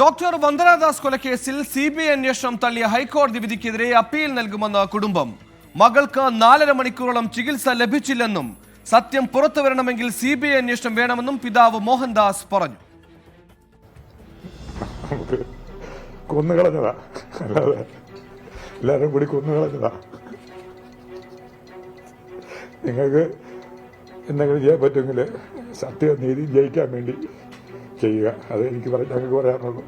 Doctor Vandana Das കൊലക്കേസിൽ C B I അന്വേഷണം തള്ളിയ ഹൈക്കോടതി വിധിക്കെതിരെ അപ്പീൽ നൽകുമെന്ന് കുടുംബം. മകൾക്ക് നാലര മണിക്കൂറോളം ചികിത്സ ലഭിച്ചില്ലെന്നും സത്യം പുറത്തു വരണമെങ്കിൽ സി ബി ഐ അന്വേഷണം വേണമെന്നും പിതാവ് മോഹൻദാസ് പറഞ്ഞു. കൂടി നിങ്ങൾക്ക് എന്തെങ്കിലും ചെയ്യാൻ പറ്റുമെങ്കിൽ സത്യം നീതി ജയിക്കാൻ വേണ്ടി ചെയ്യുക. അത് എനിക്ക് പറ ഞങ്ങൾക്ക് പറയാറുള്ളൂ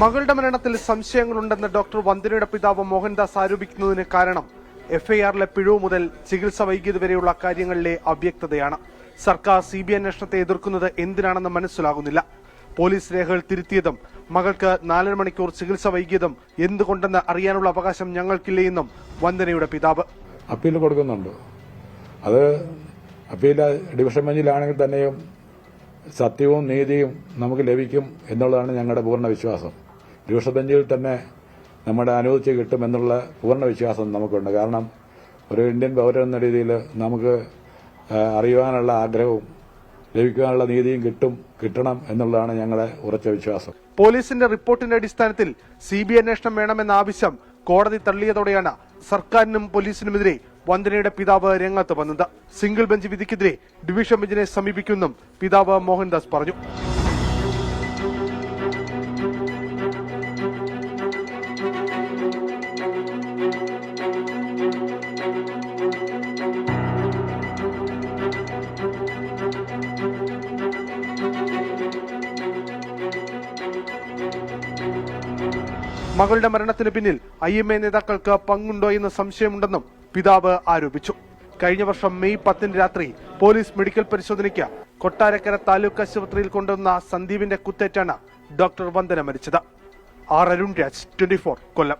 മകളുടെ മരണത്തിൽ സംശയങ്ങളുണ്ടെന്ന് ഡോക്ടർ വന്ദനയുടെ പിതാവ് മോഹൻദാസ് ആരോപിക്കുന്നതിന് കാരണം എഫ്ഐആറിലെ പിഴവ് മുതൽ ചികിത്സ വൈകിയത് വരെയുള്ള കാര്യങ്ങളിലെ അവ്യക്തതയാണ്. സർക്കാർ സി ബി അന്വേഷണത്തെ എതിർക്കുന്നത് എന്തിനാണെന്ന് മനസ്സിലാകുന്നില്ല. പോലീസ് രേഖകൾ തിരുത്തിയതും മകൾക്ക് നാലര മണിക്കൂർ ചികിത്സ വൈകിയതും എന്തുകൊണ്ടെന്ന് അറിയാനുള്ള അവകാശം ഞങ്ങൾക്കില്ലയെന്നും വന്ദനയുടെ പിതാവ്. അപ്പീൽ കൊടുക്കുന്നുണ്ട്. അത് അപ്പീൽ ഡിവിഷൻ ബെഞ്ചിലാണെങ്കിൽ തന്നെയും സത്യവും നീതിയും നമുക്ക് ലഭിക്കും എന്നുള്ളതാണ് ഞങ്ങളുടെ പൂർണ വിശ്വാസം. ഡിവിഷൻ ബെഞ്ചിൽ തന്നെ നമ്മുടെ അനുവദിച്ച് കിട്ടുമെന്നുള്ള പൂർണ വിശ്വാസം നമുക്കുണ്ട്. കാരണം ഒരു ഇന്ത്യൻ പൗരൻ എന്ന രീതിയിൽ നമുക്ക് അറിയുവാനുള്ള ആഗ്രഹവും ലഭിക്കാനുള്ള നീതിയും കിട്ടും കിട്ടണം എന്നുള്ളതാണ് ഞങ്ങളുടെ ഉറച്ച വിശ്വാസം. പോലീസിന്റെ റിപ്പോർട്ടിന്റെ അടിസ്ഥാനത്തിൽ സി ബി അന്വേഷണം വേണമെന്ന ആവശ്യം കോടതി തള്ളിയതോടെയാണ് സർക്കാരിനും പോലീസിനുമെതിരെ വന്ദനയുടെ പിതാവ് രംഗത്ത് വന്നത്. സിംഗിൾ ബെഞ്ച് വിധിക്കെതിരെ ഡിവിഷൻ ബെഞ്ചിനെ സമീപിക്കുമെന്നും പിതാവ് മോഹൻദാസ് പറഞ്ഞു. മകളുടെ മരണത്തിന് പിന്നിൽ ഐ എം എ നേതാക്കൾക്ക് പങ്കുണ്ടോ എന്ന് സംശയമുണ്ടെന്നും പിതാവ് ആരോപിച്ചു. കഴിഞ്ഞ വർഷം മെയ് പത്തിന് രാത്രി പോലീസ് മെഡിക്കൽ പരിശോധനയ്ക്ക് കൊട്ടാരക്കര താലൂക്ക് ആശുപത്രിയിൽ കൊണ്ടുവന്ന സന്ദീപിന്റെ കുത്തേറ്റാണ് ഡോക്ടർ വന്ദന മരിച്ചത്. R Arun Raj twenty Kollam.